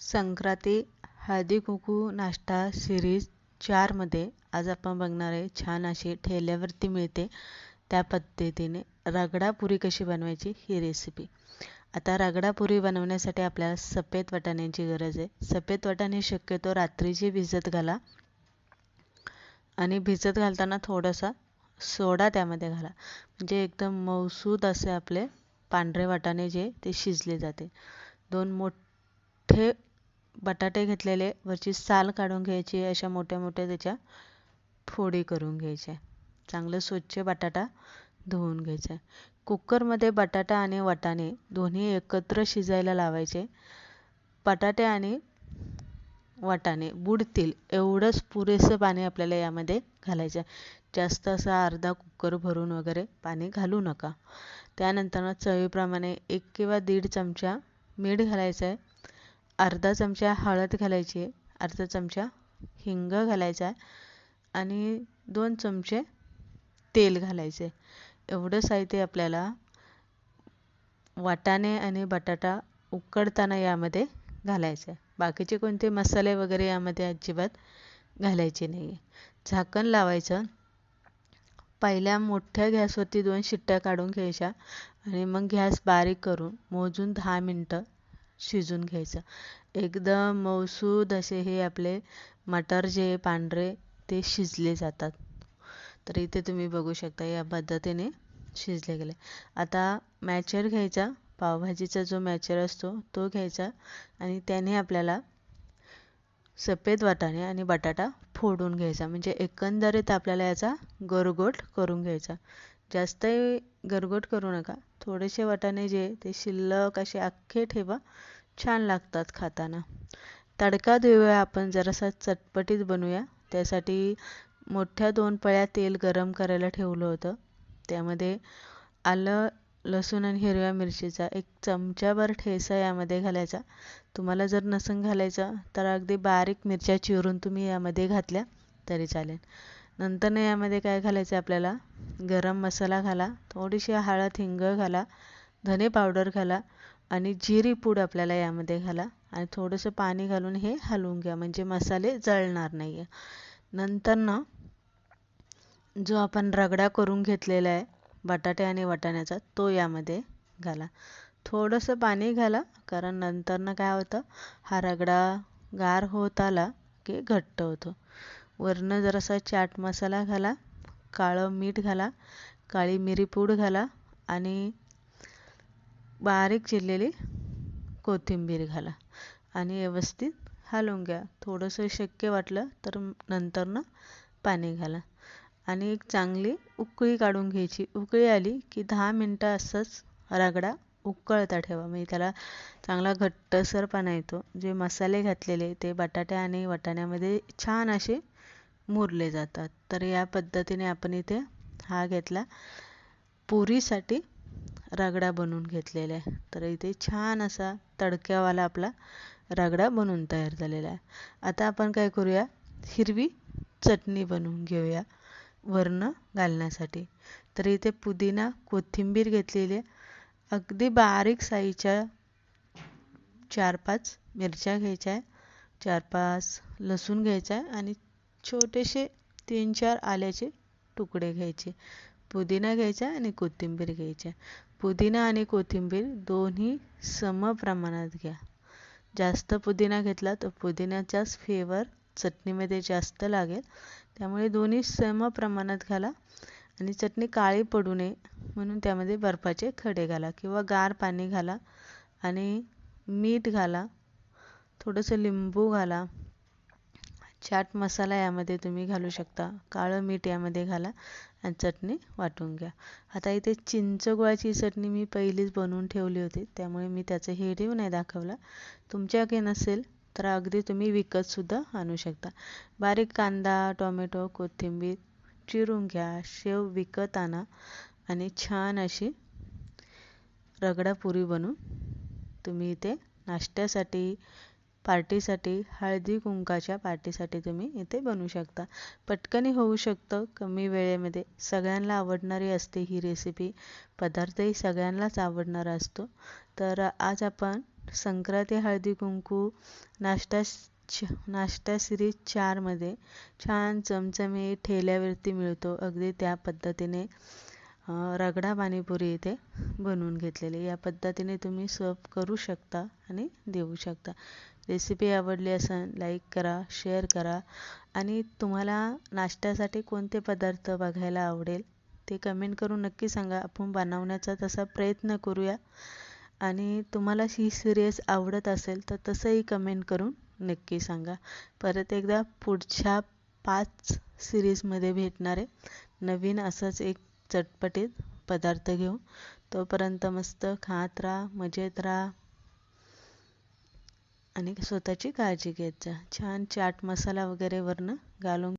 संक्रांती हळदी कुंकू नाश्ता सिरीज चारमध्ये आज आपण बघणार आहे छान अशी ठेल्यावरती मिळते. त्या पद्धतीने रगडापुरी कशी बनवायची ही रेसिपी आता रगडापुरी बनवण्यासाठी आपल्याला सफेद वाटाण्याची गरज आहे. सफेद वाटाणे शक्यतो रात्रीची भिजत घाला आणि भिजत घालताना थोडासा सोडा त्यामध्ये घाला. म्हणजे एकदम मौसूद असे आपले पांढरे वाटाणे जे ते शिजले जाते. दोन मोठे बटाटे घेतलेले वरची साल काढून घ्यायची अशा मोठ्या मोठ्या त्याच्या फोडी करून घ्यायच्या. चांगलं स्वच्छ बटाटा धुवून घ्यायचा. कुकरमध्ये बटाटा आणि वाटाणे दोन्ही एकत्र शिजायला लावायचे. बटाटे आणि वाटाणे बुडतील एवढंच पुरेसं पाणी आपल्याला यामध्ये घालायचं. जास्त असा अर्धा कुकर भरून वगैरे पाणी घालू नका. त्यानंतर चवीप्रमाणे एक किंवा दीड चमचा मीठ घालायचं आहे. अर्धा चमचा हळद घालायची आहे अर्धा चमचा हिंग घालायचा आहे आणि दोन चमचे तेल घालायचे एवढं साहित्य आपल्याला वाटाणे आणि बटाटा उकडताना यामध्ये घालायचं आहे. बाकीचे कोणते मसाले वगैरे यामध्ये अजिबात घालायचे नाही आहे झाकण लावायचं. पहिल्या मोठ्या गॅसवरती दोन शिट्ट्या काढून घ्यायच्या आणि मग गॅस बारीक करून मोजून दहा मिनटं शिजून घ्यायचं. एकदम मऊसूद असे हे आपले मटर जे पांढरे ते शिजले जातात. तर इथे तुम्ही बघू शकता या पद्धतीने शिजले गेले. आता मॅचर घ्यायचा. पावभाजीचा जो मॅचर असतो तो घ्यायचा आणि त्याने आपल्याला सफेद वाटाणे आणि बटाटा फोडून घ्यायचा. म्हणजे एकंदरीत आपल्याला याचा गरगोट करून घ्यायचा. जास्त गरगोट करू नका. थोडेसे वाटाणे जे ते शिल्लक असे अख्खे ठेवा. छान लागतात खाताना. तडका देऊया आपण जरासा चटपटीत बनवूया. त्यासाठी मोठ्या दोन पळ्या तेल गरम करायला ठेवलं होतं. त्यामध्ये आलं लसूण आणि हिरव्या मिरचीचा एक चमचाभर ठेसा यामध्ये घालायचा. तुम्हाला जर नसून घालायचा तर अगदी बारीक मिरच्या चिरून तुम्ही यामध्ये घातल्या तरी चालेल. नंतरनं यामध्ये काय घालायचं आपल्याला? गरम मसाला घाला थोडीशी हळद हिंग घाला धने पावडर घाला आणि जिरी पूड आपल्याला यामध्ये घाला आणि थोडंसं पाणी घालून हे हलवून घ्या. म्हणजे मसाले जळणार नाही आहे नंतर ना जो आपण रगडा करून घेतलेला आहे बटाटे आणि वाटाण्याचा तो यामध्ये घाला. थोडंसं पाणी घाला कारण नंतरनं काय होतं हा रगडा गार होत आला की घट्ट होतो. वरनं जरासा चाट मसाला घाला काळं मीठ घाला काळी मिरी पूड घाला आणि बारीक चिरलेली कोथिंबीर घाला आणि व्यवस्थित हलवून घ्या. थोडंसं शक्य वाटलं तर नंतरनं पाणी घाला आणि एक चांगली उकळी काढून घ्यायची. उकळी आली की दहा मिनटं असंच रगडा उकळता ठेवा. म्हणजे त्याला चांगला घट्टसरपणा येतो. जे मसाले घातलेले ते बटाटे आणि वाटाण्यामध्ये छान असे मुरले जातात. तर या पद्धतीने आपण इथे हा घेतला. पुरीसाठी रगडा बनवून घेतलेला आहे. तर इथे छान असा तडक्यावाला आपला रगडा बनवून तयार झालेला आहे. आता आपण काय करूया? हिरवी चटणी बनवून घेऊया वर्ण घालण्यासाठी. तर इथे पुदिना कोथिंबीर घेतलेली आहे. अगदी बारीक साईच्या चार पाच मिरच्या घ्यायच्या आहे. चार पाच लसूण घ्यायचा आहे आणि छोटेसे तीन चार आल्याचे तुकडे घ्यायचे. पुदिना घ्यायचा आणि कोथिंबीर घ्यायच्या पुदिना आणि कोथिंबीर दोन्ही सम प्रमाणात घ्या. जास्त पुदिना घेतला तर पुदिन्याचाच फ्लेवर चटणीमध्ये जास्त लागेल. त्यामुळे दोन्ही सम प्रमाणात घाला आणि चटणी काळी पडू नये म्हणून त्यामध्ये बर्फाचे खडे घाला किंवा गार पाणी घाला आणि मीठ घाला. थोडंसं लिंबू घाला. चाट मसाला यामध्ये तुम्ही घालू शकता. काळं मीठ यामध्ये घाला आणि चटणी वाटून घ्या. आता इथे चिंच गुळाची चटणी मी पहिलीच बनवून ठेवली होती. त्यामुळे मी त्याचं व्हिडिओ नाही दाखवला. तुमच्याकडे नसेल तर अगदी तुम्ही विकतसुद्धा आणू शकता. बारीक कांदा टोमॅटो कोथिंबीर चिरून घ्या. शेव विकत आणा आणि छान अशी रगडा पुरी बनवून तुम्ही इथे नाश्त्यासाठी पार्टीसाठी हळदी कुंकाच्या पार्टीसाठी तुम्ही इथे बनवू शकता. पटकनही होऊ शकतं कमी वेळेमध्ये. सगळ्यांना आवडणारी असते ही रेसिपी पदार्थही सगळ्यांनाच आवडणारा असतो. तर आज आपण संक्रांती हळदी कुंकू नाश्ता नाश्ता सिरीज चारमध्ये छान चमचमी ठेल्यावरती मिळतो. अगदी त्या पद्धतीने रगडा पाणीपुरी इथे बनवून घेतलेली. या पद्धतीने तुम्ही सर्व करू शकता आणि देऊ शकता. रेसिपी आवडली असेल लाईक करा शेअर करा. आणि तुम्हाला नाश्त्यासाठी कोणते पदार्थ बघायला आवडेल ते कमेंट करून नक्की सांगा. आपण बनवण्याचा तसा प्रयत्न करूया. आणि तुम्हाला ही सिरियस आवडत असेल तर तसंही कमेंट करून नक्की सांगा. परत एकदा पुढच्या पाच सिरीजमध्ये भेटणार आहे नवीन असंच एक चटपटीत पदार्थ घेऊन तोपर्यंत मस्त खात राहा मजेत राहा. आणि स्वतःची काळजी घेत जा. छान चाट मसाला वगैरे वरनं घालून